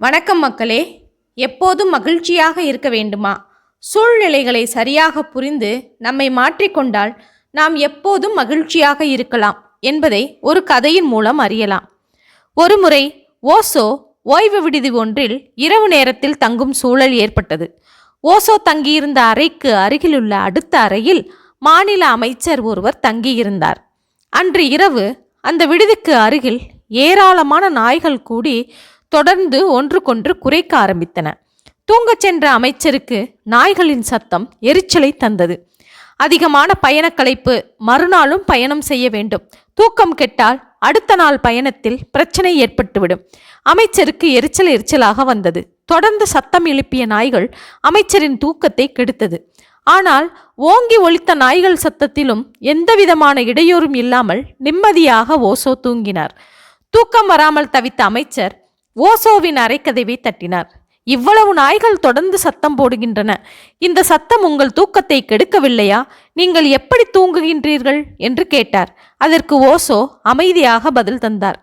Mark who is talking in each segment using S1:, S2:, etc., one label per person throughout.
S1: வணக்கம் மக்களே. எப்போதும் மகிழ்ச்சியாக இருக்க வேண்டுமா? சூழ்நிலைகளை சரியாக புரிந்து நம்மை மாற்றிக்கொண்டால் நாம் எப்போதும் மகிழ்ச்சியாக இருக்கலாம் என்பதை ஒரு கதையின் மூலம் அறியலாம். ஒருமுறை ஓசோ ஓய்வு விடுதி ஒன்றில் இரவு நேரத்தில் தங்கும் சூழல் ஏற்பட்டது. ஓசோ தங்கியிருந்த அறைக்கு அருகிலுள்ள அடுத்த அறையில் மாநில அமைச்சர் ஒருவர் தங்கியிருந்தார். அன்று இரவு அந்த விடுதிக்கு அருகில் ஏராளமான நாய்கள் கூடி தொடர்ந்து ஒன்றுக்கொன்று குறைக்க ஆரம்பித்தன. தூங்கச் சென்ற அமைச்சருக்கு நாய்களின் சத்தம் எரிச்சலை தந்தது. அதிகமான பயணக்களைப்பு மறுநாளும் பயணம் செய்ய வேண்டும். தூக்கம் கெட்டால் அடுத்த நாள் பயணத்தில் பிரச்சனை ஏற்பட்டுவிடும். அமைச்சருக்கு எரிச்சல் எரிச்சலாக வந்தது. தொடர்ந்து சத்தம் எழுப்பிய நாய்கள் அமைச்சரின் தூக்கத்தை கெடுத்தது. ஆனால் ஓங்கி ஒலித்த நாய்கள் சத்தத்திலும் எந்தவிதமான இடையூறும் இல்லாமல் நிம்மதியாக ஓசோ தூங்கினார். தூக்கம் வராமல் தவித்த அமைச்சர் ஓசோவின் அரைக்கதவை தட்டினார். இவ்வளவு நாய்கள் தொடர்ந்து சத்தம் போடுகின்றன. இந்த சத்தம் உங்கள் தூக்கத்தை கெடுக்கவில்லையா? நீங்கள் எப்படி தூங்குகின்றீர்கள்? என்று கேட்டார். அதற்கு ஓசோ அமைதியாக பதில் தந்தார்.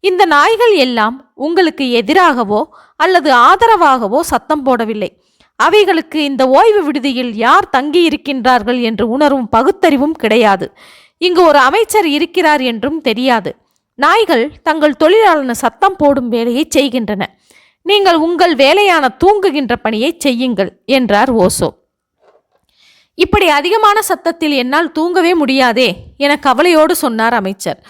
S1: இந்த நாய்கள் எல்லாம் உங்களுக்கு எதிராகவோ அல்லது ஆதரவாகவோ சத்தம் போடவில்லை. அவைகளுக்கு இந்த ஓய்வு விடுதியில் யார் தங்கி இருக்கின்றார்கள் என்று உணரும் பகுத்தறிவும் கிடையாது. இங்கு ஒரு அமைச்சர் இருக்கிறார் என்றும் தெரியாது. நாய்கள் தங்கள் தொழிலாளன சத்தம் போடும் வேலையை செய்கின்றன. நீங்கள் உங்கள் வேலையான தூங்குகின்ற பணியை செய்யுங்கள் என்றார் ஓசோ. இப்படி அதிகமான சத்தத்தில் என்னால் தூங்கவே முடியாதே என கவலையோடு சொன்னார் அமைச்சர்.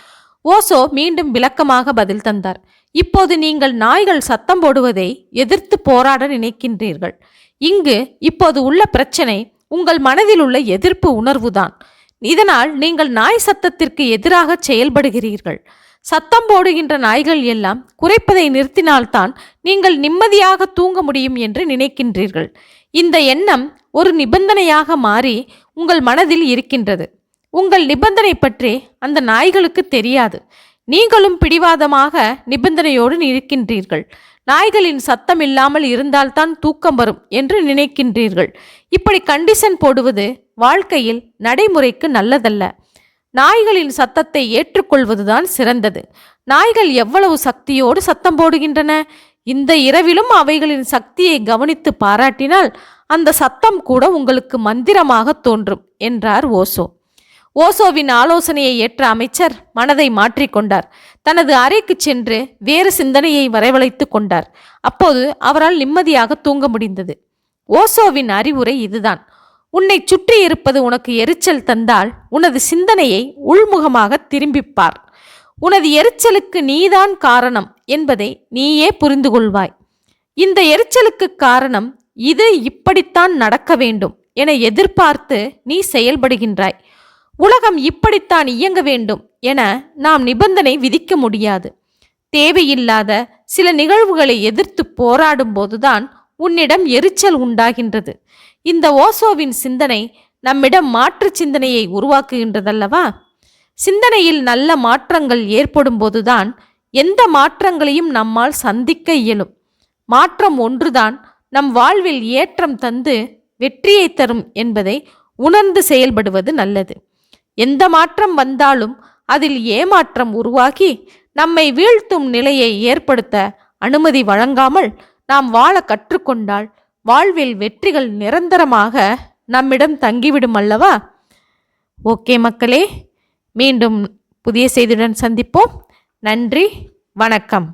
S1: ஓசோ மீண்டும் விளக்கமாக பதில் தந்தார். இப்போது நீங்கள் நாய்கள் சத்தம் போடுவதை எதிர்த்து போராட நினைக்கின்றீர்கள். இங்கு இப்போது உள்ள பிரச்சனை உங்கள் மனதில் உள்ள எதிர்ப்பு உணர்வுதான். இதனால் நீங்கள் நாய் சத்தத்திற்கு எதிராக செயல்படுகிறீர்கள். சத்தம் போடுகின்ற நாய்கள் எல்லாம் குறைப்பதை நிறுத்தினால்தான் நீங்கள் நிம்மதியாக தூங்க முடியும் என்று நினைக்கின்றீர்கள். இந்த எண்ணம் ஒரு நிபந்தனையாக மாறி உங்கள் மனதில் இருக்கின்றது. உங்கள் நிபந்தனை பற்றி அந்த நாய்களுக்கு தெரியாது. நீங்களும் பிடிவாதமாக நிபந்தனையோடு இருக்கின்றீர்கள் நாய்களின் சத்தம் இல்லாமல் இருந்தால்தான் தூக்கம் வரும் என்று நினைக்கின்றீர்கள். இப்படி கண்டிஷன் போடுவது வாழ்க்கையில் நடைமுறைக்கு நல்லதல்ல. நாய்களின் சத்தத்தை ஏற்றுக்கொள்வதுதான் சிறந்தது. நாய்கள் எவ்வளவு சக்தியோடு சத்தம் போடுகின்றன? இந்த இரவிலும் அவைகளின் சக்தியை கவனித்து பாராட்டினால் அந்த சத்தம் கூட உங்களுக்கு மந்திரமாக தோன்றும் என்றார் ஓசோ. ஓசோவின் ஆலோசனையை ஏற்ற அமைச்சர் மனதை மாற்றிக்கொண்டார் தனது அறைக்கு சென்று வேறு சிந்தனையை வரவழைத்து கொண்டார். அப்போது அவரால் நிம்மதியாக தூங்க முடிந்தது. ஓசோவின் அறிவுரை இதுதான். உன்னை சுற்றி இருப்பது உனக்கு எரிச்சல் தந்தால் உனது சிந்தனையை உள்முகமாக திரும்பிப்பார். உனது எரிச்சலுக்கு நீதான் காரணம் என்பதை நீயே புரிந்து கொள்வாய். இந்த எரிச்சலுக்கு காரணம் இது இப்படித்தான் நடக்க வேண்டும் என எதிர்பார்த்து நீ செயல்படுகின்றாய். உலகம் இப்படித்தான் இயங்க வேண்டும் என நாம் நிபந்தனை விதிக்க முடியாது. தேவையில்லாத சில நிகழ்வுகளை எதிர்த்து போராடும் போதுதான் உன்னிடம் எரிச்சல் உண்டாகின்றது. இந்த ஓசோவின் சிந்தனை நம்மிடம் மாற்று சிந்தனையை உருவாக்குகின்றதல்லவா? சிந்தனையில் நல்ல மாற்றங்கள் ஏற்படும் போதுதான் எந்த மாற்றங்களையும் நம்மால் சந்திக்க இயலும். மாற்றம் ஒன்றுதான் நம் வாழ்வில் ஏற்றம் தந்து வெற்றியை தரும் என்பதை உணர்ந்து செயல்படுவது நல்லது. எந்த மாற்றம் வந்தாலும் அதில் ஏமாற்றம் உருவாகி நம்மை வீழ்த்தும் நிலையை ஏற்படுத்த அனுமதி வழங்காமல் நாம் வாழ கற்றுக்கொண்டால் வாழ்வில் வெற்றிகள் நிரந்தரமாக நம்மிடம் தங்கிவிடும் அல்லவா? ஓகே மக்களே மீண்டும் புதிய செய்தியுடன் சந்திப்போம். நன்றி வணக்கம்.